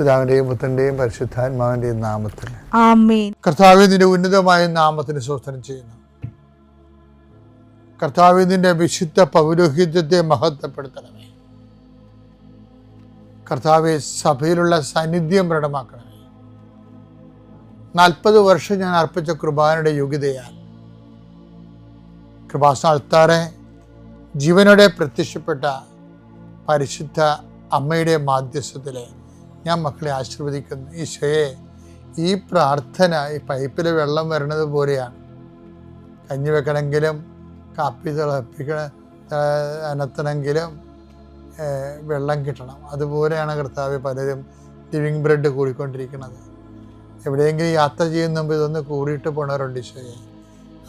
പിതാവിന്റെയും പുത്രന്റെയും പരിശുദ്ധാത്മാവിന്റെയും നാമത്തിൽ. കർത്താവ് നിന്റെ ഉന്നതമായ നാമത്തിന് സ്വസ്ഥനം ചെയ്യുന്നു. കർത്താവ് നിന്റെ വിശുദ്ധ പൗരോഹിത്യത്തെ മഹത്വപ്പെടുത്തണമേ. കർത്താവെ സഭയിലുള്ള സാന്നിധ്യം പ്രകടമാക്കണമേ. നാൽപ്പത് വർഷം ഞാൻ അർപ്പിച്ച കൃപാനയുടെ യോഗ്യതയാൽ കൃപാസ്ഥാനത്താറെ ജീവനോടെ പ്രത്യക്ഷപ്പെട്ട പരിശുദ്ധ അമ്മയുടെ മാധ്യസ്ഥത്തിലെ ഞാൻ മക്കളെ ആശീർവദിക്കുന്നു. ഈശോയെ ഈ പ്രാർത്ഥന ഈ പൈപ്പിൽ വെള്ളം വരണത് പോലെയാണ്. കഞ്ഞി വെക്കണമെങ്കിലും കാപ്പി തിളപ്പിക്കണ അനത്തണമെങ്കിലും വെള്ളം കിട്ടണം. അതുപോലെയാണ് കർത്താവ് പലരും ലിവിങ് ബ്രെഡ് കൂടിക്കൊണ്ടിരിക്കുന്നത്. എവിടെയെങ്കിലും യാത്ര ചെയ്യുന്ന മുമ്പ് ഇതൊന്ന് കൂടിയിട്ട് പോണവരുണ്ട് ഈശോയെ.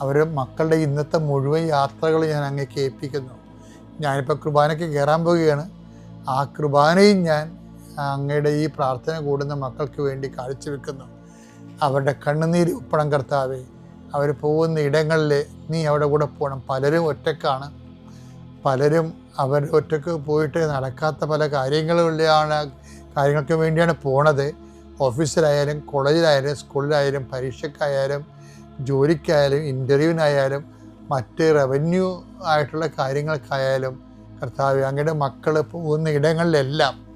അവർ മക്കളുടെ ഇന്നത്തെ മുഴുവൻ യാത്രകൾ ഞാൻ അങ്ങേക്ക് ഏൽപ്പിക്കുന്നു ഞാനിപ്പോൾ കുർബാനയ്ക്ക് കയറാൻ പോവുകയാണ്. ആ കുർബാനയും ഞാൻ അങ്ങയുടെ ഈ പ്രാർത്ഥന കൂടുന്ന മക്കൾക്ക് വേണ്ടി കാഴ്ചവെക്കുന്നു. അവരുടെ കണ്ണുനീര് ഉപ്പണം കർത്താവേ അവർ പോകുന്ന ഇടങ്ങളിൽ നീ അവിടെ കൂടെ പോകണം പലരും ഒറ്റക്കാണ്. പലരും അവർ ഒറ്റയ്ക്ക് പോയിട്ട് നടക്കാത്ത പല കാര്യങ്ങളിലാണ് കാര്യങ്ങൾക്ക് വേണ്ടിയാണ് പോണത്. ഓഫീസിലായാലും കോളേജിലായാലും സ്കൂളിലായാലും പരീക്ഷയ്ക്കായാലും ജോലിക്കായാലും ഇന്റർവ്യൂവിനായാലും മറ്റ് റവന്യൂ ആയിട്ടുള്ള കാര്യങ്ങൾക്കായാലും കർത്താവ് അങ്ങയുടെ മക്കൾ പോകുന്ന ഇടങ്ങളിലെല്ലാം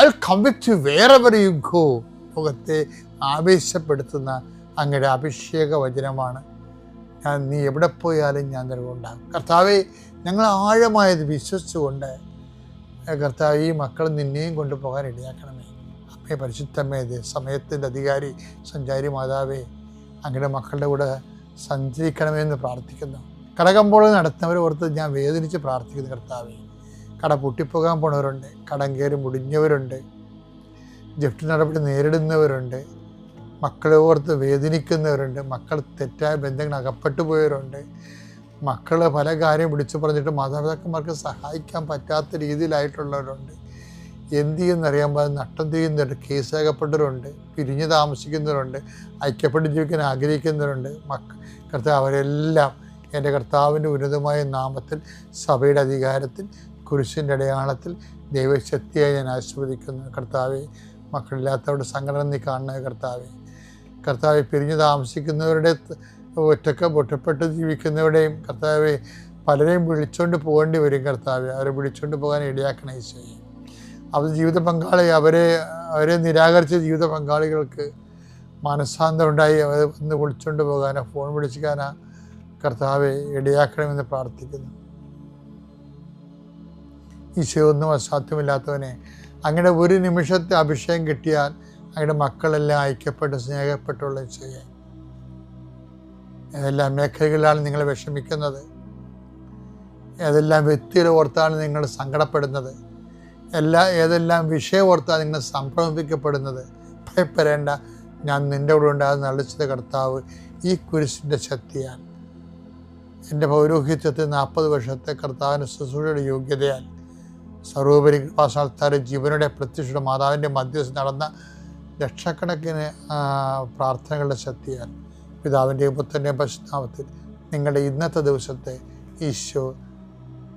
I come with you where you go ലോകത്തെ ആവേശപ്പെടുത്തുന്ന അങ്ങയുടെ അഭിഷേക വചനമാണ് ഞാൻ നീ എവിടെ പോയാലും ഞാൻ നിലകൊണ്ടാകും കർത്താവെ ഞങ്ങൾ ആഴമായത് വിശ്വസിച്ചുകൊണ്ട് കർത്താവ് ഈ മക്കൾ നിന്നെയും കൊണ്ടുപോകാൻ ഇടയാക്കണമേ. അമ്മേ പരിശുദ്ധമ്മേ സമയത്തിന്റെ അധികാരി സഞ്ചാരി മാതാവേ അങ്ങയുടെ മക്കളുടെ കൂടെ സഞ്ചരിക്കണമേ എന്ന് പ്രാർത്ഥിക്കുന്നു. കടകമ്പോൾ നടത്തുന്നവരെ ഓർത്ത് ഞാൻ വേദനിച്ച് പ്രാർത്ഥിക്കുന്നു കർത്താവേ. കട പൊട്ടിപ്പോകാൻ പോണവരുണ്ട്. കടം കയറി മുടിഞ്ഞവരുണ്ട്. ജപ്തി നടപടി നേരിടുന്നവരുണ്ട്. മക്കളെ ഓർത്ത് വേദനിക്കുന്നവരുണ്ട്. മക്കൾ തെറ്റായ ബന്ധങ്ങൾ അകപ്പെട്ടു പോയവരുണ്ട്. മക്കൾ പല കാര്യം വിളിച്ചു പറഞ്ഞിട്ട് മാതാപിതാക്കന്മാർക്ക് സഹായിക്കാൻ പറ്റാത്ത രീതിയിലായിട്ടുള്ളവരുണ്ട്. എന്ത് ചെയ്യുന്നറിയാൻ പാടില്ല. നട്ടം ചെയ്യുന്നവരുണ്ട്. കേസാകപ്പെട്ടവരുണ്ട് പിരിഞ്ഞു താമസിക്കുന്നവരുണ്ട്. ഐക്യപ്പെട്ട് ജീവിക്കാൻ ആഗ്രഹിക്കുന്നവരുണ്ട്. മക്ക കർത്താവ് അവരെല്ലാം എന്റെ കർത്താവിന്റെ ഉന്നതമായ നാമത്തിൽ സഭയുടെ അധികാരത്തിൽ കുരിശിന്റെ അടയാളത്തിൽ ദൈവശക്തിയായി ഞാൻ ആസ്വദിക്കുന്നു കർത്താവെ മക്കളില്ലാത്തവരുടെ സംഘടന നീ കാണുന്നത് കർത്താവെ. കർത്താവെ പിരിഞ്ഞു താമസിക്കുന്നവരുടെ ഒറ്റക്ക ഒറ്റപ്പെട്ട് ജീവിക്കുന്നവരുടെയും കർത്താവെ പലരെയും വിളിച്ചുകൊണ്ട് പോകേണ്ടി വരും കർത്താവെ. അവരെ വിളിച്ചുകൊണ്ട് പോകാൻ ഇടയാക്കണ ഈശോയെ. അവർ ജീവിത പങ്കാളി അവരെ അവരെ നിരാകരിച്ച ജീവിത പങ്കാളികൾക്ക് മനസ്സാന്തം ഉണ്ടായി. അവരെ ഒന്ന് വിളിച്ചുകൊണ്ട് പോകാനോ ഫോൺ വിളിച്ചുകാനാ കർത്താവെ ഇടയാക്കണമെന്ന് പ്രാർത്ഥിക്കുന്നു. ഈശോ ഒന്നും അസാധ്യമില്ലാത്തവനെ. അങ്ങനെ ഒരു നിമിഷത്തെ അഭിഷേകം കിട്ടിയാൽ അങ്ങയുടെ മക്കളെല്ലാം ഐക്യപ്പെട്ട് സ്നേഹപ്പെട്ടുള്ള ചെയ്യാൻ ഏതെല്ലാം മേഖലകളിലാണ് നിങ്ങൾ വിഷമിക്കുന്നത്? ഏതെല്ലാം വ്യക്തികളെ ഓർത്താണ് നിങ്ങൾ സങ്കടപ്പെടുന്നത്? എല്ലാ ഏതെല്ലാം വിഷയം ഓർത്താണ് നിങ്ങൾ സംഭ്രമിക്കപ്പെടുന്നത് ഭയപ്പെടേണ്ട ഞാൻ നിന്റെ കൂടെ ഉണ്ടാകുന്ന നളിച്ചത് കർത്താവ് ഈ കുരിശിന്റെ ശക്തിയാൽ. എന്റെ പൗരോഹിത്യത്തിൽ നാൽപ്പത് വർഷത്തെ കർത്താവിന്റെ ശുശ്രൂഷയുടെ യോഗ്യതയാൽ സർവോപരി കൃപാസ്ഥാനത്താരെ ജീവനോടെ പ്രത്യക്ഷയുടെ മാതാവിന്റെ മധ്യസ്ഥ നടന്ന ലക്ഷക്കണക്കിന് പ്രാർത്ഥനകളുടെ ശക്തിയാൽ പിതാവിന്റെയും പുത്രന്റെയും പശുനാമത്തിൽ നിങ്ങളുടെ ഇന്നത്തെ ദിവസത്തെ ഈശോ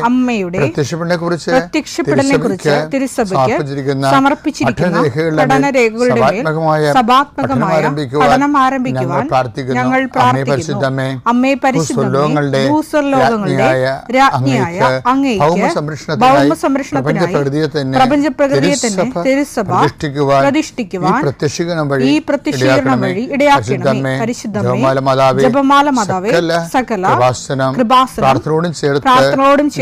അമ്മയുടെ അമ്മയുടെ പ്രത്യക്ഷപ്പെടലിനെ കുറിച്ച് പ്രത്യക്ഷപ്പെടലിനെ കുറിച്ച് തിരുസഭയ്ക്ക് സമർപ്പിച്ചിരിക്കുന്ന പഠന പഠനരേഖകളുടെ സഭാത്മകമായ പഠനം ആരംഭിക്കുവാൻ ഞങ്ങൾ പ്രാർത്ഥിക്കുന്നു. അമ്മേ പരിശുദ്ധമേ ഭൂസ്വർലോകങ്ങളുടെ രാജ്ഞിയായ അങ്ങേക്ക് ഭൗമ സംരക്ഷണത്തിനായി ഭൗമ സംരക്ഷണത്തിനായി തന്നെ തിരുസഭ പ്രതിഷ്ഠിക്കുവാൻ ഈ പ്രത്യക്ഷീകരണം വഴി ഇടയാക്കണമേ. പരിശുദ്ധമേ ജപമാല മാതാവേ സകല കൃപാസനം പ്രാർത്ഥനയോടും ചേർത്ത്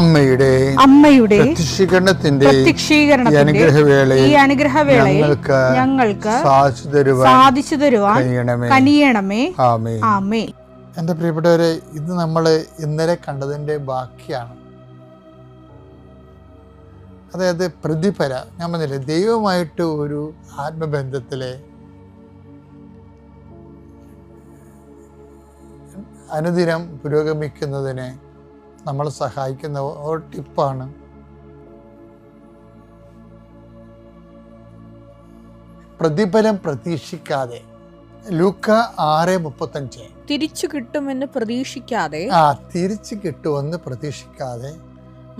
അമ്മയുടെ അമ്മയുടെ പ്രത്യക്ഷീകരണത്തിന്റെ അനുഗ്രഹവേളയിൽ ഈ അനുഗ്രഹവേളയിൽ ഞങ്ങൾക്ക് ഞങ്ങൾക്ക് സാധിച്ചു തരുവാൻ സാധിച്ചു തരുവാൻ കനിയണമേ. ആമേ ആമേ എന്റെ പ്രിയപ്പെട്ടവരെ ഇത് നമ്മൾ ഇന്നലെ കണ്ടതിന്റെ ബാക്കിയാണ്. അതായത് പ്രതിഫല. ഞാൻ പറഞ്ഞില്ലേ ദൈവമായിട്ട് ഒരു ആത്മബന്ധത്തിലെ അനുദിനം പുരോഗമിക്കുന്നതിന് നമ്മൾ സഹായിക്കുന്ന ഒരു ടിപ്പാണ്. പ്രതിഫലം പ്രതീക്ഷിക്കാതെ. ലൂക്ക ആറ് മുപ്പത്തഞ്ച്. തിരിച്ചു കിട്ടുമെന്ന് പ്രതീക്ഷിക്കാതെ. ആ തിരിച്ചു കിട്ടുമെന്ന് പ്രതീക്ഷിക്കാതെ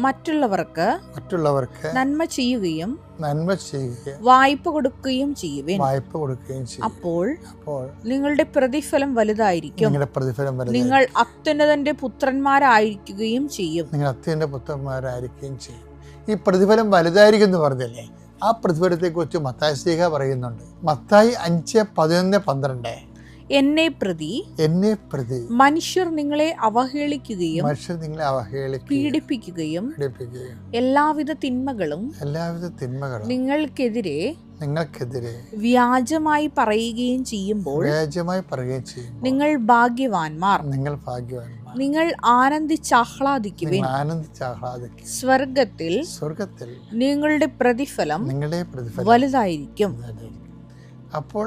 മറ്റുള്ളവർക്ക് മറ്റുള്ളവർക്ക് നന്മ ചെയ്യുകയും നന്മ ചെയ്യുകയും വായ്പ കൊടുക്കുകയും ചെയ്യുവിൻ. വായ്പ കൊടുക്കുകയും ചെയ്യും. അപ്പോൾ അപ്പോൾ നിങ്ങളുടെ പ്രതിഫലം വലുതായിരിക്കും. നിങ്ങളുടെ പ്രതിഫലം വലുതായി നിങ്ങൾ അത്യുന്നതന്റെ പുത്രന്മാരായിരിക്കുകയും ചെയ്യും. നിങ്ങൾ അത്യുന്ന പുത്രന്മാരായിരിക്കുകയും ചെയ്യും. ഈ പ്രതിഫലം വലുതായിരിക്കും എന്ന് പറഞ്ഞല്ലേ? ആ പ്രതിഫലത്തെക്കുറിച്ച് മത്തായി സ്ലീഹ പറയുന്നുണ്ട്. മത്തായി അഞ്ച് പതിനൊന്ന് പന്ത്രണ്ട്. എന്നെ പ്രതി എന്നെ പ്രതി മനുഷ്യർ നിങ്ങളെ അവഹേളിക്കുകയും മനുഷ്യർ നിങ്ങളെ അവഹേളിക്കുകയും പീഡിപ്പിക്കുകയും പീഡിപ്പിക്കുകയും എല്ലാവിധ തിന്മകളും എല്ലാവിധ തിന്മകളും നിങ്ങൾക്കെതിരെ നിങ്ങൾക്കെതിരെ വ്യാജമായി പറയുകയും ചെയ്യുമ്പോൾ വ്യാജമായി പറയുകയും ചെയ്യും നിങ്ങൾ ഭാഗ്യവാന്മാർ. നിങ്ങൾ ഭാഗ്യവാന്മാർ. നിങ്ങൾ ആനന്ദിച്ചാഹ്ലാദിക്കുവിൻ നിങ്ങൾ ആനന്ദിച്ച് ആഹ്ലാദിക്കും. സ്വർഗത്തിൽ സ്വർഗത്തിൽ നിങ്ങളുടെ പ്രതിഫലം നിങ്ങളുടെ പ്രതിഫലം വലുതായിരിക്കും. അപ്പോൾ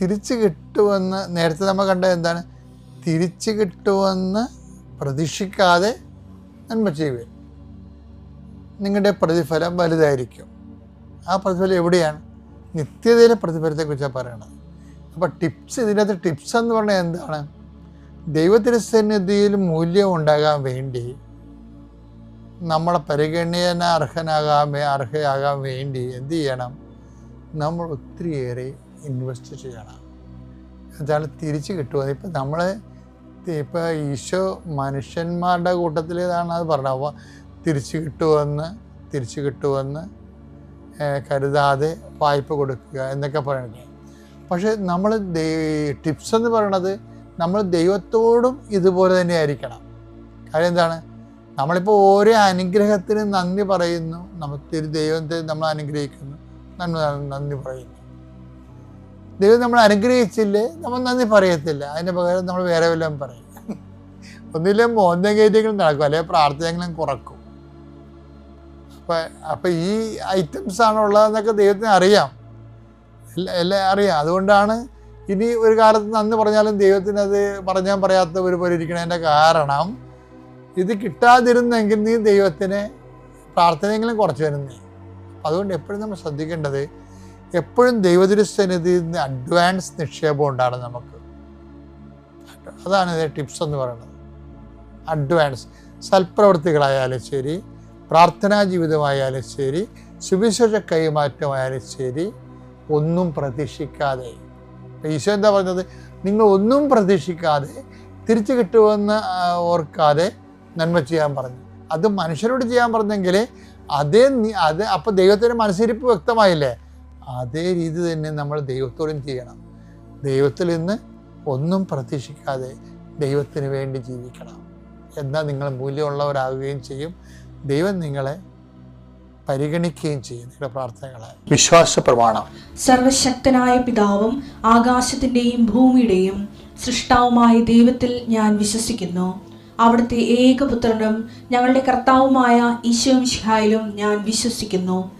തിരിച്ചു കിട്ടുമെന്ന് നേരത്തെ നമ്മൾ കണ്ടത് എന്താണ്? തിരിച്ചു കിട്ടുമെന്ന് പ്രതീക്ഷിക്കാതെ നന്മ ചെയ്യുക. നിങ്ങളുടെ പ്രതിഫലം വലുതായിരിക്കും. ആ പ്രതിഫലം എവിടെയാണ്? നിത്യതയിലെ പ്രതിഫലത്തെക്കുറിച്ചാണ് പറയണത്. അപ്പോൾ ടിപ്സ് ഇതിനകത്ത് ടിപ്സ് എന്ന് പറഞ്ഞാൽ എന്താണ്? ദൈവത്തിരുസന്നിധിയിൽ മൂല്യം ഉണ്ടാകാൻ വേണ്ടി നമ്മളെ പരിഗണന അർഹനാകാൻ അർഹയാകാൻ വേണ്ടി എന്ത് ചെയ്യണം? നമ്മൾ ഒത്തിരിയേറെ ഇൻവെസ്റ്റ് ചെയ്യണം. എന്നുവെച്ചാൽ തിരിച്ച് കിട്ടുക. ഇപ്പം നമ്മൾ ഇപ്പോൾ ഈശോ മനുഷ്യന്മാരുടെ കൂട്ടത്തിൽ കൂട്ടത്തിലേതാണ് അത് പറഞ്ഞത്. അപ്പോൾ തിരിച്ചു കിട്ടുമെന്ന് തിരിച്ചു കിട്ടുമെന്ന് കരുതാതെ വായ്പ കൊടുക്കുക എന്നൊക്കെ പറയുന്നത്. പക്ഷേ നമ്മൾ ടിപ്സ് എന്ന് പറയണത് നമ്മൾ ദൈവത്തോടും ഇതുപോലെ തന്നെ ആയിരിക്കണം. കാര്യം എന്താണ്? നമ്മളിപ്പോൾ ഓരോ അനുഗ്രഹത്തിന് നന്ദി പറയുന്നു. നമുക്ക് ദൈവത്തെ നമ്മൾ അനുഗ്രഹിക്കുന്നു. നന്ദി നന്ദി പറയുന്നു. ദൈവം നമ്മൾ അനുഗ്രഹിച്ചില്ലേ? നമ്മൾ നന്ദി പറയത്തില്ല. അതിന് പകരം നമ്മൾ വേറെ വല്ലതും പറയും. ഒന്നില്ലേ മോന്തം കയറ്റെങ്കിലും നടക്കും. അല്ലെങ്കിൽ പ്രാർത്ഥനയെങ്കിലും കുറക്കും. അപ്പം അപ്പം ഈ ഐറ്റംസ് ആണ് ഉള്ളതെന്നൊക്കെ ദൈവത്തിന് അറിയാം. എല്ലാം അറിയാം. അതുകൊണ്ടാണ് ഇനി ഒരു കാലത്ത് നന്ദി പറഞ്ഞാലും ദൈവത്തിന് അത് പറഞ്ഞാൽ പറയാത്ത ഒരു പോലെ ഇരിക്കണതിന്റെ കാരണം ഇത് കിട്ടാതിരുന്നെങ്കിൽ നീ ദൈവത്തിന് പ്രാർത്ഥനയെങ്കിലും കുറച്ച് വരുന്നേ. അതുകൊണ്ട് എപ്പോഴും നമ്മൾ ശ്രദ്ധിക്കേണ്ടത് എപ്പോഴും ദൈവതിരുസന്നിധിയിൽ നിന്ന് അഡ്വാൻസ് നിക്ഷേപം ഉണ്ടാകണം നമുക്ക്. അതാണ് ഇതിന്റെ ടിപ്സ് എന്ന് പറയുന്നത്. അഡ്വാൻസ് സൽപ്രവൃത്തികളായാലും ശരി പ്രാർത്ഥനാ ജീവിതമായാലും ശരി സുവിശേഷ കൈമാറ്റമായാലും ശരി ഒന്നും പ്രതീക്ഷിക്കാതെ. ഈശോ എന്താ പറഞ്ഞത്? നിങ്ങൾ ഒന്നും പ്രതീക്ഷിക്കാതെ തിരിച്ചു കിട്ടുമെന്ന് ഓർക്കാതെ നന്മ ചെയ്യാൻ പറഞ്ഞു. അത് മനുഷ്യരോട് ചെയ്യാൻ പറഞ്ഞെങ്കിൽ അതേ അത് അപ്പോൾ ദൈവത്തിന്റെ മനസ്സിരിപ്പ് വ്യക്തമായില്ലേ? അതേ രീതി തന്നെ നമ്മൾ ദൈവത്തോടും ചെയ്യണം. ദൈവത്തിൽ നിന്ന് ഒന്നും പ്രതീക്ഷിക്കാതെ ദൈവത്തിന് വേണ്ടി ജീവിക്കണം. എന്നാൽ നിങ്ങൾ മൂല്യമുള്ളവരാകുകയും ചെയ്യും. ദൈവം നിങ്ങളെ പരിഗണിക്കുകയും ചെയ്യും നിങ്ങളുടെ പ്രാർത്ഥനകളെ. വിശ്വാസ പ്രമാണം. സർവശക്തനായ പിതാവും ആകാശത്തിന്റെയും ഭൂമിയുടെയും സൃഷ്ടാവുമായ ദൈവത്തിൽ ഞാൻ വിശ്വസിക്കുന്നു. അവിടുത്തെ ഏകപുത്രനും ഞങ്ങളുടെ കർത്താവുമായ ഈശോ ഈശോമിഷിഹായിലും ഞാൻ വിശ്വസിക്കുന്നു.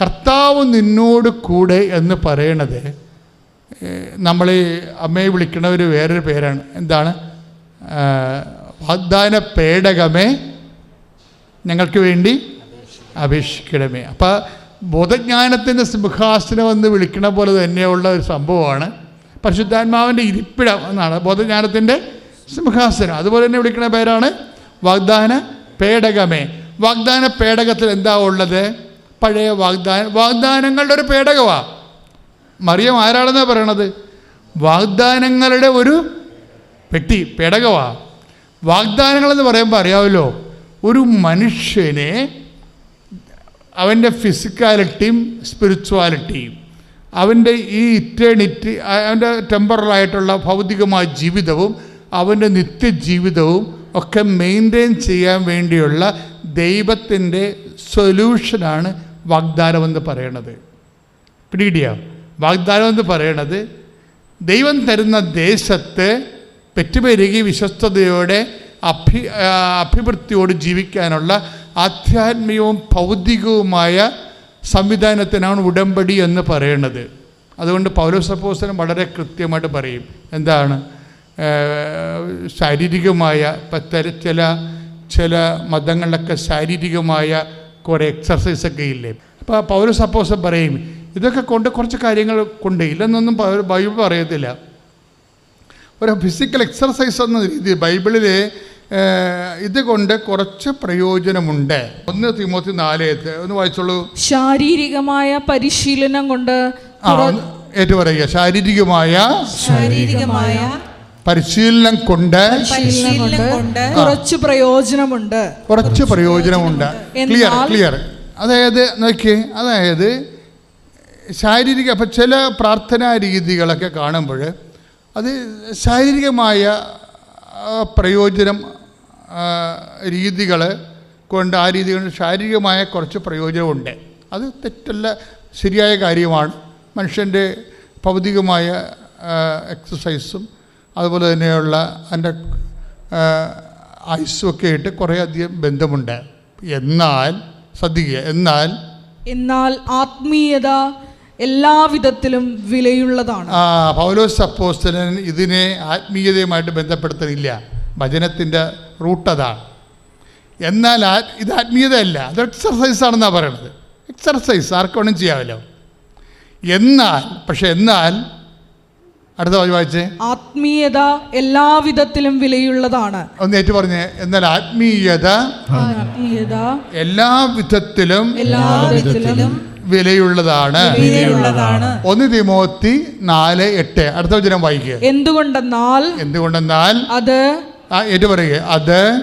കർത്താവ് നിന്നോട് കൂടെ എന്ന് പറയണത് നമ്മൾ അമ്മയെ വിളിക്കുന്ന ഒരു വേറൊരു പേരാണ്. എന്താണ്? വാഗ്ദാന പേടകമേ ഞങ്ങൾക്ക് വേണ്ടി അപേക്ഷിക്കണമേ. അപ്പോൾ ബോധജ്ഞാനത്തിന്റെ സിംഹാസനം എന്ന് വിളിക്കണ പോലെ തന്നെയുള്ള ഒരു സംഭവമാണ്. പരിശുദ്ധാത്മാവിന്റെ ഇരിപ്പിടം എന്നാണ് ബോധജ്ഞാനത്തിന്റെ സിംഹാസനം. അതുപോലെ തന്നെ വിളിക്കുന്ന പേരാണ് വാഗ്ദാന പേടകമേ. വാഗ്ദാന പേടകത്തിൽ എന്താ ഉള്ളത്? പഴയ വാഗ്ദാന വാഗ്ദാനങ്ങളുടെ ഒരു പേടകമാണ് മറിയം ആരാണെന്നാണ് പറയണത്? വാഗ്ദാനങ്ങളുടെ ഒരു പെട്ടി വാഗ്ദാനങ്ങൾ വാഗ്ദാനങ്ങളെന്ന് പറയുമ്പോൾ അറിയാമല്ലോ ഒരു മനുഷ്യനെ അവന്റെ ഫിസിക്കാലിറ്റിയും സ്പിരിച്വാലിറ്റിയും അവന്റെ ഈ ഇറ്റേണിറ്റി അവന്റെ ടെമ്പറലായിട്ടുള്ള ഭൗതികമായ ജീവിതവും അവന്റെ നിത്യജീവിതവും ഒക്കെ മെയിന്റെയിൻ ചെയ്യാൻ വേണ്ടിയുള്ള ദൈവത്തിന്റെ സൊല്യൂഷനാണ് വാഗ്ദാനമെന്ന് പറയണത്. പിടികിട്ടിയ? വാഗ്ദാനം എന്ന് പറയണത് ദൈവം തരുന്ന ദേശത്ത് പെറ്റുപെരുകി വിശ്വസ്തയോടെ അഭി അഭിവൃദ്ധിയോട് ജീവിക്കാനുള്ള ആധ്യാത്മികവും ഭൗതികവുമായ സംവിധാനത്തിനാണ് ഉടമ്പടി എന്ന് പറയുന്നത് അതുകൊണ്ട് പൗരസപ്പോസനം വളരെ കൃത്യമായിട്ട് പറയും. എന്താണ്? ശാരീരികമായ ചില ചില മതങ്ങളിലൊക്കെ ശാരീരികമായ കുറേ എക്സർസൈസൊക്കെ ഇല്ലേ? അപ്പോൾ പൗരസപ്പോസം പറയും ഇതൊക്കെ കൊണ്ട് കുറച്ച് കാര്യങ്ങൾ കൊണ്ട് ഇല്ലെന്നൊന്നും ബൈബിൾ പറയത്തില്ല. ഒരു ഫിസിക്കൽ എക്സർസൈസ് എന്ന രീതി ബൈബിളിൽ ഇതുകൊണ്ട് കുറച്ച് പ്രയോജനമുണ്ട്. ഒന്ന് തിമോത്തി നാല് ഒന്ന് വായിച്ചോളൂ. ശാരീരികമായ പരിശീലനം കൊണ്ട് ഏറ്റു പറയുക ശാരീരികമായ ശാരീരികമായ പരിശീലനം കൊണ്ട് പരിശീലനം കൊണ്ട് കുറച്ച് പ്രയോജനമുണ്ട്. കുറച്ച് പ്രയോജനമുണ്ട്. ക്ലിയർ ക്ലിയർ അതായത് നോക്കിയേ അതായത് ശാരീരിക അപ്പം ചില പ്രാർത്ഥനാ രീതികളൊക്കെ കാണുമ്പോൾ അത് ശാരീരികമായ പ്രയോജനം രീതികൾ കൊണ്ട് ആ രീതി കൊണ്ട് ശാരീരികമായ കുറച്ച് പ്രയോജനമുണ്ട്. അത് തെറ്റല്ല ശരിയായ കാര്യമാണ്. മനുഷ്യന്റെ ഭൗതികമായ എക്സസൈസും അതുപോലെ തന്നെയുള്ള അതിന്റെ ഐസൊക്കെ ആയിട്ട് കുറേയധികം ബന്ധമുണ്ട്. എന്നാൽ ശ്രദ്ധിക്കുക എന്നാൽ എന്നാൽ ആത്മീയത എല്ലാവിധത്തിലും വിലയുള്ളതാണ്. ആ, പൗലോസ് അപ്പോസ്തലൻ ഇതിനെ ആത്മീയതയുമായിട്ട് ബന്ധപ്പെടുത്തുന്നില്ല. വചനത്തിന്റെ റൂട്ട് അതാണ്. എന്നാൽ ഇത് ആത്മീയതയല്ല. അത് എക്സർസൈസ് ആണെന്നാണ് പറയണത്. എക്സർസൈസ് ആർക്ക് വേണം ചെയ്യാമല്ലോ. എന്നാൽ പക്ഷെ എന്നാൽ അടുത്ത വായി വായിച്ചേ. ആത്മീയത എല്ലാവിധത്തിലും വിലയുള്ളതാണ്. ഒന്ന് ഏറ്റു പറഞ്ഞേ. എന്നാൽ ആത്മീയത ആത്മീയത എല്ലാ വിധത്തിലും എല്ലാവിധത്തിലും വിലയുള്ളതാണ്. വിലയുള്ളതാണ്. ഒന്ന് തിമോത്തി നാല് എട്ട്. അടുത്ത വചനം വായിക്കുക എന്തുകൊണ്ടെന്നാൽ എന്തുകൊണ്ടെന്നാൽ അത് ഏറ്റു പറയുക. അത്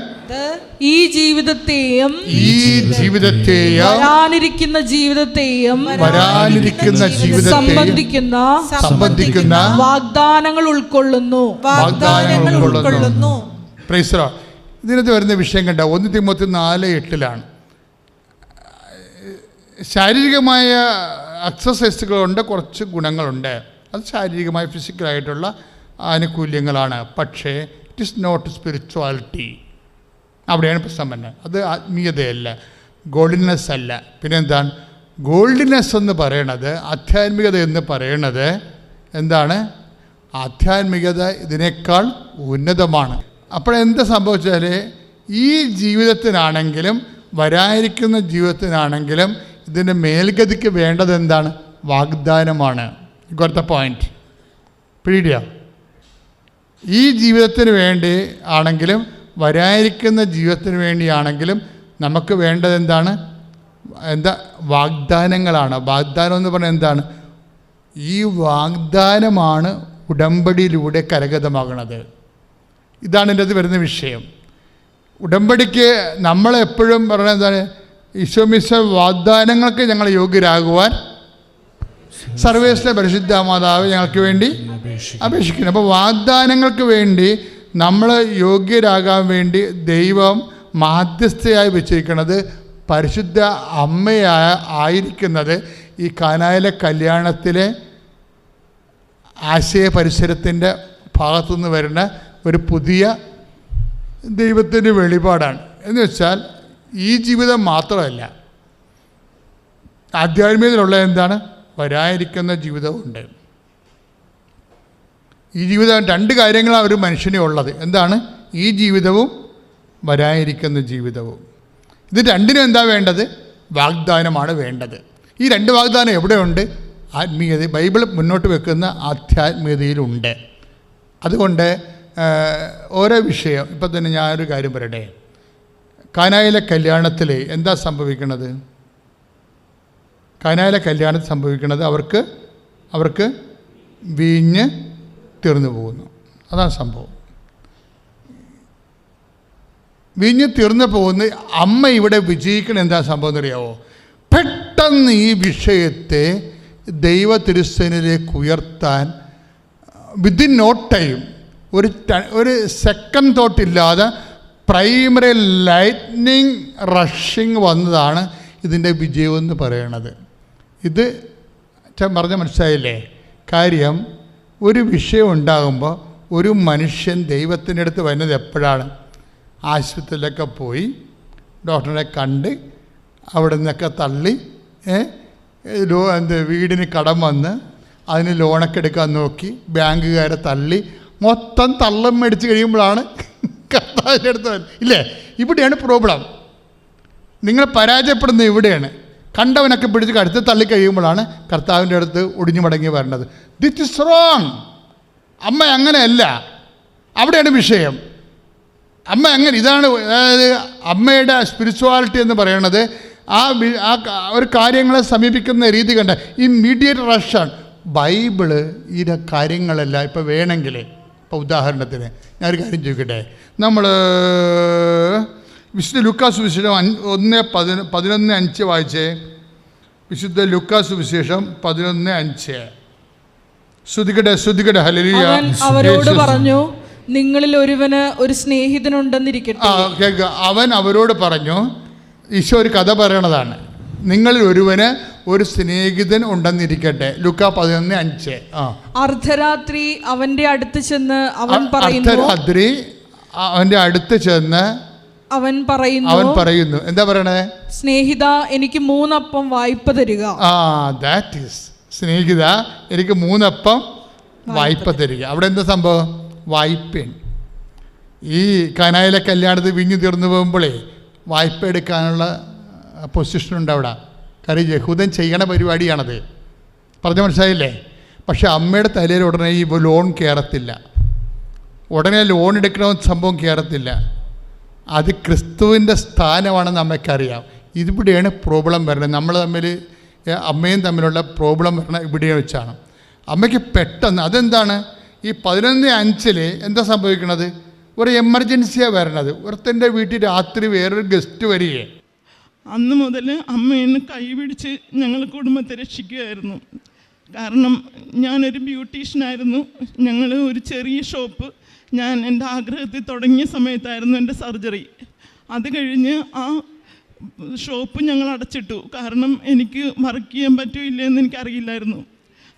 ഈ ജീവിതത്തെയും ഈ ജീവിതത്തെയും വരാനിരിക്കുന്ന ജീവിതത്തെയും വരാനിരിക്കുന്ന ജീവിതത്തെ സംബന്ധിക്കുന്ന സംബന്ധിക്കുന്ന വാഗ്ദാനങ്ങൾ ഉൾക്കൊള്ളുന്നു. വാഗ്ദാനങ്ങൾ ഉൾക്കൊള്ളുന്നു. പ്രൈസറോ ഇതിനകത്ത് വരുന്ന വിഷയം കണ്ട? ഒന്ന് തിമ്മത്തി നാല് എട്ടിലാണ്. ശാരീരികമായ എക്സസൈസുകളുണ്ട് കുറച്ച് ഗുണങ്ങളുണ്ട്. അത് ശാരീരികമായ ഫിസിക്കലായിട്ടുള്ള ആനുകൂല്യങ്ങളാണ്. പക്ഷേ ഇറ്റ് ഇസ് നോട്ട് സ്പിരിച്വാലിറ്റി അവിടെയാണ് പ്രശ്നം തന്നെ അത് ആത്മീയതയല്ല ഗോൾഡിനെസ് അല്ല പിന്നെന്താണ്? ഗോൾഡിനെസ് എന്ന് പറയണത് ആധ്യാത്മികത എന്ന് പറയണത് എന്താണ്? ആധ്യാത്മികത ഇതിനേക്കാൾ ഉന്നതമാണ്. അപ്പോഴെന്താ സംഭവിച്ചാൽ ഈ ജീവിതത്തിനാണെങ്കിലും വരാനിരിക്കുന്ന ജീവിതത്തിനാണെങ്കിലും ഇതിന്റെ മേൽഗതിക്ക് വേണ്ടത് എന്താണ്? വാഗ്ദാനമാണ്. ഇവിടുത്തെ പോയിന്റ് പീഡിയ ഈ ജീവിതത്തിന് വേണ്ടി ആണെങ്കിലും വരാനിരിക്കുന്ന ജീവിതത്തിന് വേണ്ടിയാണെങ്കിലും നമുക്ക് വേണ്ടത് എന്താണ്? എന്താ? വാഗ്ദാനങ്ങളാണ്. വാഗ്ദാനം എന്ന് പറഞ്ഞാൽ എന്താണ്? ഈ വാഗ്ദാനമാണ് ഉടമ്പടിയിലൂടെ കരഗതമാകുന്നത്. ഇതാണ് എന്റെ അത് വരുന്ന വിഷയം. ഉടമ്പടിക്ക് നമ്മളെപ്പോഴും പറഞ്ഞ എന്താണ്? ഈശോമിശ വാഗ്ദാനങ്ങൾക്ക് ഞങ്ങൾ യോഗ്യരാകുവാൻ സർവേശ്വര പരിശുദ്ധ മാതാവ് ഞങ്ങൾക്ക് വേണ്ടി അപേക്ഷിക്കുന്നു. അപ്പോൾ വാഗ്ദാനങ്ങൾക്ക് വേണ്ടി നമ്മൾ യോഗ്യരാകാൻ വേണ്ടി ദൈവം മാധ്യസ്ഥയായി വെച്ചിരിക്കുന്നത് പരിശുദ്ധ അമ്മയായ ആയിരിക്കുന്നത് ഈ കാനായിലെ കല്യാണത്തിലെ ആശയ പരിസരത്തിന്റെ ഭാഗത്തുനിന്ന് വരുന്ന ഒരു പുതിയ ദൈവത്തിന്റെ വെളിപാടാണ്. എന്ന് വെച്ചാൽ ഈ ജീവിതം മാത്രമല്ല ആധ്യാത്മികതയിലുള്ള എന്താണ്? വരാനിരിക്കുന്ന ജീവിതമുണ്ട്. ഈ ജീവിതം രണ്ട് കാര്യങ്ങളാണ് ഒരു മനുഷ്യനെ ഉള്ളത്. എന്താണ്? ഈ ജീവിതവും വരാനിരിക്കുന്ന ജീവിതവും. ഇത് രണ്ടിനും എന്താ വേണ്ടത്? വാഗ്ദാനമാണ് വേണ്ടത്. ഈ രണ്ട് വാഗ്ദാനം എവിടെയുണ്ട്? ആത്മീയത ബൈബിൾ മുന്നോട്ട് വെക്കുന്ന ആധ്യാത്മികതയിലുണ്ട്. അതുകൊണ്ട് ഓരോ വിഷയം ഇപ്പം തന്നെ ഞാനൊരു കാര്യം പറയട്ടെ. കാനായിലെ കല്യാണത്തിൽ എന്താ സംഭവിക്കുന്നത് കാനായിലെ കല്യാണത്തിൽ സംഭവിക്കുന്നത് അവർക്ക് അവർക്ക് വീഞ്ഞ് തീർന്നു പോകുന്നു. അതാണ് സംഭവം. വിഞ്ഞ് തീർന്നു പോകുന്ന അമ്മ ഇവിടെ വിജയിക്കണം എന്താ സംഭവം എന്നറിയാവോ? പെട്ടെന്ന് ഈ വിഷയത്തെ ദൈവ തിരുസേനയിലേക്ക് ഉയർത്താൻ വിത്തിൻ നോ ടൈം ഒരു ഒരു സെക്കൻഡ് തോട്ടില്ലാതെ പ്രൈമറി ലൈറ്റ്നിങ് റഷിങ് വന്നതാണ് ഇതിന്റെ വിജയമെന്ന് പറയണത്. ഇത് പറഞ്ഞ മനസ്സിലായില്ലേ? കാര്യം ഒരു വിഷയം ഉണ്ടാകുമ്പോൾ ഒരു മനുഷ്യൻ ദൈവത്തിന്റെ അടുത്ത് വരുന്നത് എപ്പോഴാണ്? ആശുപത്രിയിലൊക്കെ പോയി ഡോക്ടറെ കണ്ട് അവിടെ നിന്നൊക്കെ തള്ളി ലോ എന്ത് വീടിന് കടം വന്ന് അതിന് ലോണൊക്കെ എടുക്കാൻ നോക്കി ബാങ്കുകാരെ തള്ളി മൊത്തം തള്ളം മേടിച്ച് കഴിയുമ്പോഴാണ് കർത്താവിന്റെ അടുത്ത് ഇല്ലേ? ഇവിടെയാണ് പ്രോബ്ലം. നിങ്ങൾ പരാജയപ്പെടുന്നത് ഇവിടെയാണ്. കണ്ടവനൊക്കെ പിടിച്ച് കടുത്ത് തള്ളി കഴിയുമ്പോഴാണ് കർത്താവിന്റെ അടുത്ത് ഒടിഞ്ഞു മടങ്ങി വരേണ്ടത് ദിറ്റ് ഇസ് റോങ് അമ്മ അങ്ങനെയല്ല. അവിടെയാണ് വിഷയം. അമ്മ അങ്ങനെ ഇതാണ് അതായത് അമ്മയുടെ സ്പിരിച്വാലിറ്റി എന്ന് പറയുന്നത് ആ ആ ഒരു കാര്യങ്ങളെ സമീപിക്കുന്ന രീതി കണ്ട ഇമ്മീഡിയറ്റ് റഷാണ് ബൈബിൾ ഈ കാര്യങ്ങളെല്ലാം. ഇപ്പോൾ വേണമെങ്കിൽ ഇപ്പോൾ ഉദാഹരണത്തിന് ഞാനൊരു കാര്യം ചോദിക്കട്ടെ. നമ്മൾ വിശുദ്ധ ലുക്കാസ് വിശേഷം ഒന്ന് പതിന പതിനൊന്ന് അഞ്ച് വായിച്ചേ. വിശുദ്ധ ലുക്കാസ് വിശേഷം പതിനൊന്ന് അഞ്ച്. ശ്രുതികട്ടെ ശ്രുതികട്ടെ ഹലലിയ അവൻ അവരോട് പറഞ്ഞു നിങ്ങളിൽ ഒരുവന് ഒരു സ്നേഹിതനുണ്ടെന്നിരിക്കട്ടെ. കേൾക്കുക. അവൻ അവരോട് പറഞ്ഞു ഈശോ ഒരു കഥ പറയണതാണ്. നിങ്ങളിൽ ഒരുവന് ഒരു സ്നേഹിതൻ ഉണ്ടെന്നിരിക്കട്ടെ. ലുക്ക പതിനൊന്ന് അഞ്ച്. ആ. അർദ്ധരാത്രി അവന്റെ അടുത്ത് ചെന്ന് അവൻ പറയുന്നു അർദ്ധരാത്രി അവന്റെ അടുത്ത് ചെന്ന് അവൻ പറയുന്നു അവൻ പറയുന്നു. എന്താ പറയണേ? സ്നേഹിത എനിക്ക് മൂന്നപ്പം വായ്പ തരിക. ആ ദാറ്റ് ഈസ് സ്നേഹിത എനിക്ക് മൂന്നപ്പം വായ്പ തരിക. അവിടെ എന്താ സംഭവം? വായ്പയാണ് ഈ കനായിലെ കല്യാണത്തിൽ വിഞ്ഞു തീർന്നു പോകുമ്പോഴേ വായ്പ എടുക്കാനുള്ള പൊസിഷൻ ഉണ്ട് അവിടെ. കാര്യം യഹൂദൻ ചെയ്യണ പരിപാടിയാണത്. പറഞ്ഞ മനസ്സിലായില്ലേ? പക്ഷെ അമ്മയുടെ തലയിൽ ഉടനെ ഈ ലോൺ കയറത്തില്ല ഉടനെ ലോൺ എടുക്കണമെന്ന് സംഭവം കയറത്തില്ല അത് ക്രിസ്തുവിന്റെ സ്ഥാനമാണെന്ന് അമ്മയ്ക്കറിയാം. ഇതിവിടെയാണ് പ്രോബ്ലം വരുന്നത്. നമ്മൾ തമ്മിൽ അമ്മയും തമ്മിലുള്ള പ്രോബ്ലം വരണ ഇവിടെ വെച്ചാണ്. അമ്മയ്ക്ക് പെട്ടെന്ന് അതെന്താണ്? ഈ പതിനൊന്ന് അഞ്ചിൽ എന്താ സംഭവിക്കുന്നത് ഒരു എമർജൻസിയാണ് വരണത്. ഒരുത്തന്റെ വീട്ടിൽ രാത്രി വേറൊരു ഗസ്റ്റ് വരികയെ അന്ന് മുതൽ അമ്മേന്ന് കൈ കൈപിടിച്ച് ഞങ്ങൾ കുടുംബത്തെ രക്ഷിക്കുകയായിരുന്നു. കാരണം ഞാനൊരു ബ്യൂട്ടീഷ്യനായിരുന്നു ഞങ്ങൾ ഒരു ചെറിയ ഷോപ്പ് ഞാൻ എന്റെ ആഗ്രഹത്തിൽ തുടങ്ങിയ സമയത്തായിരുന്നു എന്റെ സർജറി. അത് കഴിഞ്ഞ് ആ ഷോപ്പ് ഞങ്ങൾ അടച്ചിട്ടു. കാരണം എനിക്ക് വർക്ക് ചെയ്യാൻ പറ്റൂല്ല എന്ന് എനിക്കറിയില്ലായിരുന്നു.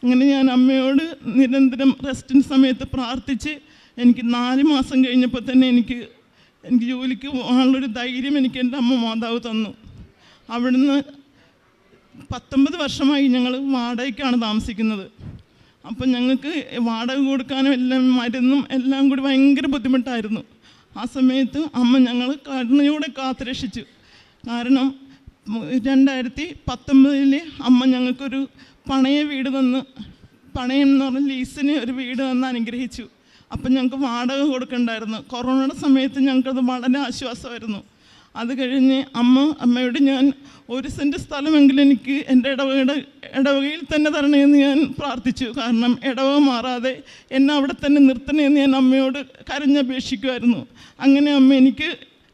അങ്ങനെ ഞാൻ അമ്മയോട് നിരന്തരം റെസ്റ്റിന്റെ സമയത്ത് പ്രാർത്ഥിച്ച് എനിക്ക് നാല് മാസം കഴിഞ്ഞപ്പോൾ തന്നെ എനിക്ക് എനിക്ക് ജോലിക്ക് പോകാനുള്ളൊരു ധൈര്യം എനിക്ക് എന്റെ അമ്മ മാതാവ് തന്നു. അവിടുന്ന് പത്തൊമ്പത് വർഷമായി ഞങ്ങൾ വാടകയ്ക്കാണ് താമസിക്കുന്നത്. അപ്പം ഞങ്ങൾക്ക് വാടക കൊടുക്കാനും എല്ലാം മരുന്നും എല്ലാം കൂടി ഭയങ്കര ബുദ്ധിമുട്ടായിരുന്നു. ആ സമയത്ത് അമ്മ ഞങ്ങൾ കരുണയോടെ കാത്തുരക്ഷിച്ചു. കാരണം രണ്ടായിരത്തി പത്തൊമ്പതിൽ അമ്മ ഞങ്ങൾക്കൊരു പണയ വീട് തന്ന് പണയം എന്ന് പറഞ്ഞ ലീസിന് ഒരു വീട് തന്ന് അനുഗ്രഹിച്ചു. അപ്പം ഞങ്ങൾക്ക് വാടക കൊടുക്കണ്ടായിരുന്നു. കൊറോണയുടെ സമയത്ത് ഞങ്ങൾക്കത് വളരെ ആശ്വാസമായിരുന്നു. അത് കഴിഞ്ഞ് അമ്മ അമ്മയോട് ഞാൻ ഒരു സെന്റ് സ്ഥലമെങ്കിലും എനിക്ക് എന്റെ ഇടവകയുടെ ഇടവകയിൽ തന്നെ തരണമെന്ന് ഞാൻ പ്രാർത്ഥിച്ചു. കാരണം ഇടവക മാറാതെ എന്നെ അവിടെ തന്നെ നിർത്തണമെന്ന് ഞാൻ അമ്മയോട് കരഞ്ഞപേക്ഷിക്കുമായിരുന്നു. അങ്ങനെ അമ്മ എനിക്ക്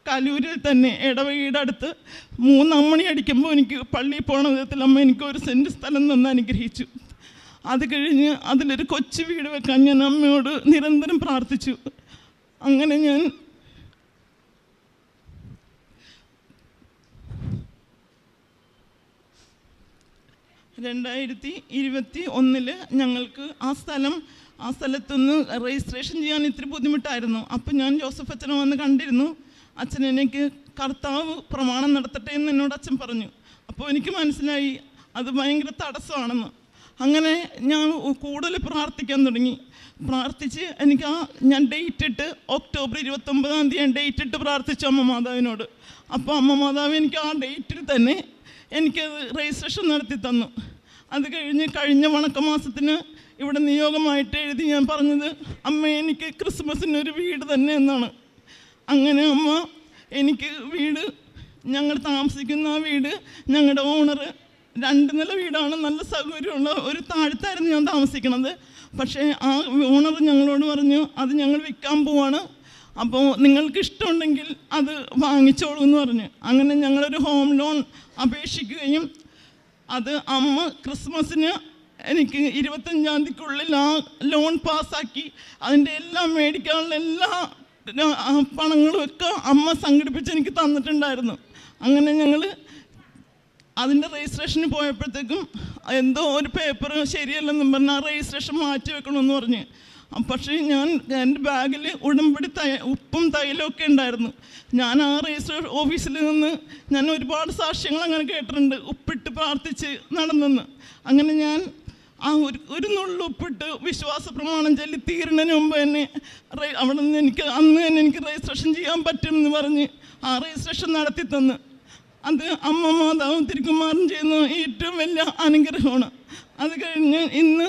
കലൂരിൽ തന്നെ ഇടവകയുടെ അടുത്ത് മൂന്നാം മണി അടിക്കുമ്പോൾ എനിക്ക് പള്ളിയിൽ പോണ വിധത്തിൽ അമ്മ എനിക്ക് ഒരു സെന്റ് സ്ഥലം തന്ന് അനുഗ്രഹിച്ചു. അത് കഴിഞ്ഞ് അതിലൊരു കൊച്ചു വീട് വെക്കാൻ ഞാൻ അമ്മയോട് നിരന്തരം പ്രാർത്ഥിച്ചു. അങ്ങനെ ഞാൻ രണ്ടായിരത്തി ഇരുപത്തി ഒന്നിൽ ഞങ്ങൾക്ക് ആ സ്ഥലം ആ സ്ഥലത്തുനിന്ന് രജിസ്ട്രേഷൻ ചെയ്യാൻ ഇത്തിരി ബുദ്ധിമുട്ടായിരുന്നു. അപ്പം ഞാൻ ജോസഫ് അച്ഛനെ വന്ന് കണ്ടിരുന്നു. അച്ഛൻ എനിക്ക് കർത്താവ് പ്രമാണം നടത്തട്ടെ എന്ന് എന്നോട് അച്ഛൻ പറഞ്ഞു. അപ്പോൾ എനിക്ക് മനസ്സിലായി അത് ഭയങ്കര തടസ്സമാണെന്ന്. അങ്ങനെ ഞാൻ കൂടുതൽ പ്രാർത്ഥിക്കാൻ തുടങ്ങി. പ്രാർത്ഥിച്ച് എനിക്ക് ആ ഞാൻ ഡേറ്റ് ഇട്ട് ഒക്ടോബർ ഇരുപത്തൊമ്പതാം തീയതി ഞാൻ ഡേറ്റ് ഇട്ട് പ്രാർത്ഥിച്ചു അമ്മ മാതാവിനോട്. അപ്പോൾ അമ്മ മാതാവ് എനിക്ക് ആ ഡേറ്റിൽ തന്നെ എനിക്കത് രജിസ്ട്രേഷൻ നടത്തി തന്നു. അത് കഴിഞ്ഞ് കഴിഞ്ഞ വണക്കമാസത്തിന് ഇവിടെ നിയോഗമായിട്ട് എഴുതി ഞാൻ പറഞ്ഞത് അമ്മ എനിക്ക് ക്രിസ്മസിന് ഒരു വീട് തന്നെ എന്നാണ്. അങ്ങനെ അമ്മ എനിക്ക് വീട് ഞങ്ങൾ താമസിക്കുന്ന ആ വീട് ഞങ്ങളുടെ ഓണർ രണ്ട് നില വീടാണ്. നല്ല സൗകര്യമുള്ള ഒരു താഴത്തായിരുന്നു ഞാൻ താമസിക്കുന്നത് പക്ഷേ ആ ഓണർ ഞങ്ങളോട് പറഞ്ഞു അത് ഞങ്ങൾ വിൽക്കാൻ പോവാണ്. അപ്പോൾ നിങ്ങൾക്ക് ഇഷ്ടമുണ്ടെങ്കിൽ അത് വാങ്ങിച്ചോളൂ എന്ന് പറഞ്ഞു. അങ്ങനെ ഞങ്ങളൊരു ഹോം ലോൺ അപേക്ഷിക്കുകയും അത് അമ്മ ക്രിസ്മസിന് എനിക്ക് ഇരുപത്തഞ്ചാം തീയതിക്കുള്ളിൽ ആ ലോൺ പാസ്സാക്കി അതിന്റെ എല്ലാം മേടിക്കാനുള്ള എല്ലാ പണങ്ങളും ഒക്കെ അമ്മ സംഘടിപ്പിച്ച് എനിക്ക് തന്നിട്ടുണ്ടായിരുന്നു. അങ്ങനെ ഞങ്ങൾ അതിന്റെ രജിസ്ട്രേഷന് പോയപ്പോഴത്തേക്കും എന്തോ ഒരു പേപ്പർ ശരിയല്ലെന്നും പറഞ്ഞ് ആ രജിസ്ട്രേഷൻ മാറ്റി വെക്കണമെന്ന് പറഞ്ഞ്. പക്ഷേ ഞാൻ എന്റെ ബാഗിൽ ഉടമ്പടി തൈ ഉപ്പും തൈലൊക്കെ ഉണ്ടായിരുന്നു. ഞാൻ ആ രജിസ്റ്റർ ഓഫീസിൽ നിന്ന് ഞാൻ ഒരുപാട് സാക്ഷ്യങ്ങൾ അങ്ങനെ കേട്ടിട്ടുണ്ട്. ഉപ്പിട്ട് പ്രാർത്ഥിച്ച് നടന്നെന്ന്. അങ്ങനെ ഞാൻ ആ ഒരു ഒരു നുള്ളു ഉപ്പിട്ട് വിശ്വാസ പ്രമാണം ചൊല്ലി തീരുന്നതിന് മുമ്പ് തന്നെ അവിടെ നിന്ന് എനിക്ക് അന്ന് തന്നെ എനിക്ക് രജിസ്ട്രേഷൻ ചെയ്യാൻ പറ്റുമെന്ന് പറഞ്ഞ് ആ രജിസ്ട്രേഷൻ നടത്തി തന്ന്. അത് അമ്മ മാതാവും തിരുക്കുമാറും ചെയ്യുന്ന ഏറ്റവും വലിയ അനുഗ്രഹമാണ്. അത് കഴിഞ്ഞ് ഇന്ന്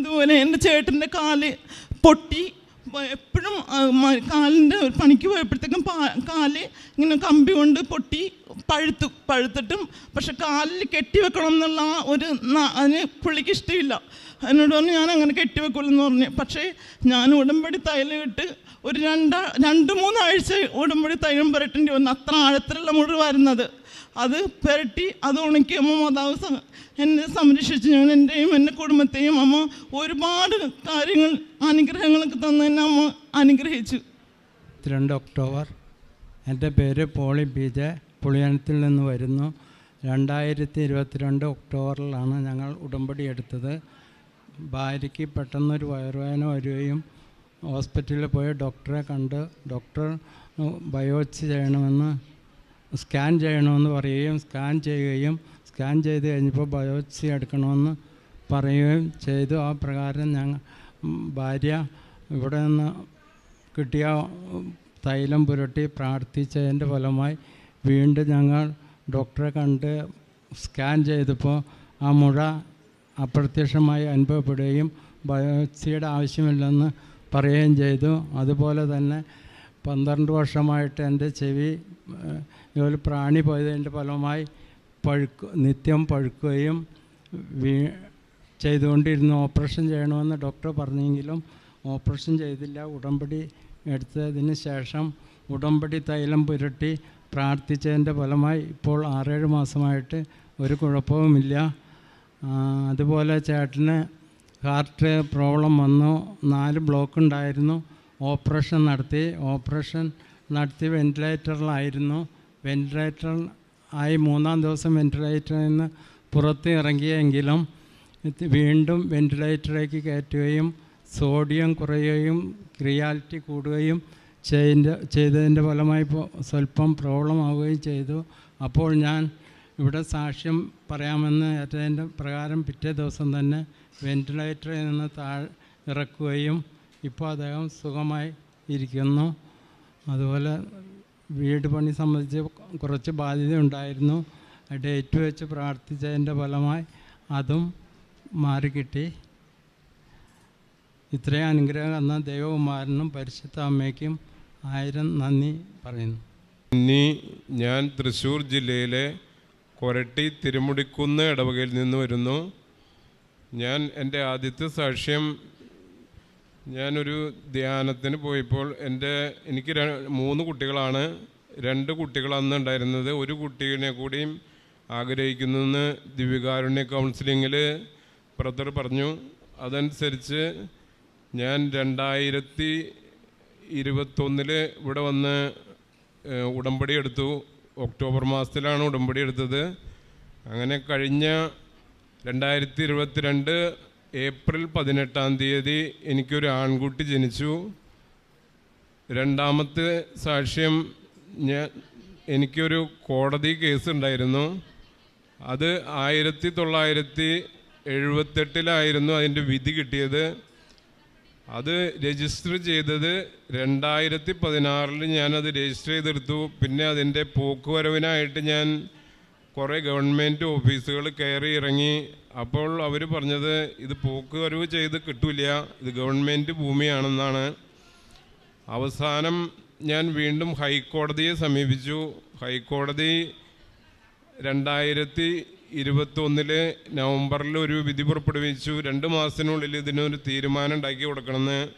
അതുപോലെ എന്റെ ചേട്ടന്റെ കാൽ പൊട്ടി. എപ്പോഴും കാലിന്റെ പണിക്ക് പോയപ്പോഴത്തേക്കും കാൽ ഇങ്ങനെ കമ്പി കൊണ്ട് പൊട്ടി പഴുത്തു പഴുത്തിട്ടും. പക്ഷെ കാലിൽ കെട്ടി വെക്കണം എന്നുള്ള ആ ഒരു അതിന് പുള്ളിക്ക് ഇഷ്ടമില്ല. എന്നോട് പറഞ്ഞു ഞാൻ അങ്ങനെ കെട്ടി വെക്കുള്ളൂ എന്ന് പറഞ്ഞു. പക്ഷേ ഞാൻ ഉടമ്പടി തൈലം ഇട്ട് ഒരു രണ്ടാ രണ്ട് മൂന്നാഴ്ച ഉടമ്പടി തൈലം പുരട്ടേണ്ടി വന്നു അത്ര ആഴത്തിലുള്ള മുറിവായിരുന്നത്. അത് പുരട്ടി അത് ഉണക്കി അമ്മ മാതാവ് എന്നെ സംരക്ഷിച്ചു. ഞാൻ എന്റെയും എന്റെ കുടുംബത്തെയും അമ്മ ഒരുപാട് കാര്യങ്ങൾ അനുഗ്രഹങ്ങളൊക്കെ തന്ന് അമ്മ അനുഗ്രഹിച്ചു. രണ്ട് ഒക്ടോബർ. എന്റെ പേര് പോളി ബി ജെ. പുളിയനത്തിൽ നിന്ന് വരുന്നു. രണ്ടായിരത്തി ഇരുപത്തിരണ്ട് ഒക്ടോബറിലാണ് ഞങ്ങൾ ഉടമ്പടി എടുത്തത്. ഭാര്യയ്ക്ക് പെട്ടെന്നൊരു വയറുവേദന വരികയും ഹോസ്പിറ്റലിൽ പോയി ഡോക്ടറെ കണ്ട്. ഡോക്ടർ ബയോപ്സി ചെയ്യണമെന്ന് സ്കാൻ ചെയ്യണമെന്ന് പറയുകയും സ്കാൻ ചെയ്യുകയും സ്കാൻ ചെയ്ത് കഴിഞ്ഞപ്പോൾ ബയോപ്സി എടുക്കണമെന്ന് പറയുകയും ചെയ്തു. ആ പ്രകാരം ഞങ്ങൾ ഭാര്യ ഇവിടെ നിന്ന് കിട്ടിയ തൈലം പുരട്ടി പ്രാർത്ഥിച്ചതിന്റെ ഫലമായി വീണ്ടും ഞങ്ങൾ ഡോക്ടറെ കണ്ട് സ്കാൻ ചെയ്തപ്പോൾ ആ മുഴ അപ്രത്യക്ഷമായി അനുഭവപ്പെടുകയും ബയോപ്സിയുടെ ആവശ്യമില്ലെന്ന് പറയുകയും ചെയ്തു. അതുപോലെ തന്നെ പന്ത്രണ്ട് വർഷമായിട്ട് എന്റെ ചെവി ഇതുപോലെ പ്രാണി പോയതിന്റെ ഫലമായി പഴുക്ക് നിത്യം പഴുക്കുകയും വീ ചെയ്തുകൊണ്ടിരുന്നു ഓപ്പറേഷൻ ചെയ്യണമെന്ന് ഡോക്ടർ പറഞ്ഞെങ്കിലും ഓപ്പറേഷൻ ചെയ്തില്ല. ഉടമ്പടി എടുത്തതിന് ശേഷം ഉടമ്പടി തൈലം പുരട്ടി പ്രാർത്ഥിച്ചതിന്റെ ഫലമായി ഇപ്പോൾ ആറേഴ് മാസമായിട്ട് ഒരു കുഴപ്പവുമില്ല. അതുപോലെ ചേട്ടന് ഹാർട്ട് പ്രോബ്ലം വന്നു. നാല് ബ്ലോക്ക് ഉണ്ടായിരുന്നു. ഓപ്പറേഷൻ നടത്തി. ഓപ്പറേഷൻ നടത്തി വെന്റിലേറ്ററിലായിരുന്നു വെന്റിലേറ്റർ ആയി മൂന്നാം ദിവസം വെന്റിലേറ്ററിൽ നിന്ന് പുറത്ത് ഇറങ്ങിയെങ്കിലും വീണ്ടും വെന്റിലേറ്ററിലേക്ക് കയറ്റുകയും സോഡിയം കുറയുകയും ക്രിയാലിറ്റി കൂടുകയും ചെയ്തിന്റെ ചെയ്തതിന്റെ ഫലമായി സ്വല്പം പ്രോബ്ലം ആവുകയും ചെയ്തു. അപ്പോൾ ഞാൻ ഇവിടെ സാക്ഷ്യം പറയാമെന്ന് ഏറ്റതിന്റെ പ്രകാരം പിറ്റേ ദിവസം തന്നെ വെന്റിലേറ്ററിൽ നിന്ന് താഴെ ഇറക്കുകയും ഇപ്പോൾ അദ്ദേഹം സുഖമായി ഇരിക്കുന്നു. അതുപോലെ വീട് പണി സംബന്ധിച്ച് കുറച്ച് ബാധ്യത ഉണ്ടായിരുന്നു. ഡേറ്റ് വെച്ച് പ്രാർത്ഥിച്ചതിന്റെ ഫലമായി അതും മാറിക്കിട്ടി. ഇത്രയും അനുഗ്രഹം തന്ന ദൈവകുമാരനും പരിശുദ്ധ അമ്മയ്ക്കും ആയിരം നന്ദി പറയുന്നു. ഇനി ഞാൻ തൃശ്ശൂർ ജില്ലയിലെ കൊരട്ടി തിരുമുടിക്കുന്ന് ഇടവകയിൽ നിന്ന് വരുന്നു. ഞാൻ എന്റെ ആദ്യത്തെ സാക്ഷ്യം ഞാനൊരു ധ്യാനത്തിന് പോയപ്പോൾ എന്റെ എനിക്ക് മൂന്ന് കുട്ടികളാണ്. രണ്ട് കുട്ടികൾ അന്ന് ഉണ്ടായിരുന്നത്. ഒരു കുട്ടീനെ കൂടിയും ആഗ്രഹിക്കുന്നെന്ന് ദിവ്യകാരുണ്യ കൗൺസിലിങ്ങിൽ ബ്രദർ പറഞ്ഞു. അതനുസരിച്ച് ഞാൻ രണ്ടായിരത്തി ഇരുപത്തൊന്നിൽ ഇവിടെ വന്ന് ഉടമ്പടി എടുത്തു. ഒക്ടോബർ മാസത്തിലാണ് ഉടമ്പടി എടുത്തത്. അങ്ങനെ കഴിഞ്ഞ രണ്ടായിരത്തി ഇരുപത്തിരണ്ട് ഏപ്രിൽ പതിനെട്ടാം തീയതി എനിക്കൊരു ആൺകുട്ടി ജനിച്ചു. രണ്ടാമത്തെ സാക്ഷ്യം ഞാൻ എനിക്കൊരു കോടതി കേസ് ഉണ്ടായിരുന്നു അത് ആയിരത്തി തൊള്ളായിരത്തി എഴുപത്തെട്ടിലായിരുന്നു അതിന്റെ വിധി കിട്ടിയത്. അത് രജിസ്റ്റർ ചെയ്തത് രണ്ടായിരത്തി പതിനാറിൽ ഞാനത് രജിസ്റ്റർ ചെയ്തെടുത്തു. പിന്നെ അതിന്റെ പോക്കുവരവിനായിട്ട് ഞാൻ കുറേ ഗവൺമെന്റ് ഓഫീസുകൾ കയറി ഇറങ്ങി. അപ്പോൾ അവർ പറഞ്ഞത് ഇത് പോക്കുവരവ് ചെയ്ത് കിട്ടില്ല ഇത് ഗവൺമെന്റ് ഭൂമിയാണെന്നാണ്. അവസാനം ഞാൻ വീണ്ടും ഹൈക്കോടതിയെ സമീപിച്ചു. ഹൈക്കോടതി രണ്ടായിരത്തി ഇരുപത്തൊന്നിൽ നവംബറിൽ ഒരു വിധി പുറപ്പെടുവിച്ചു. രണ്ട് മാസത്തിനുള്ളിൽ ഇതിനൊരു തീരുമാനം ഉണ്ടാക്കി കൊടുക്കണമെന്ന്.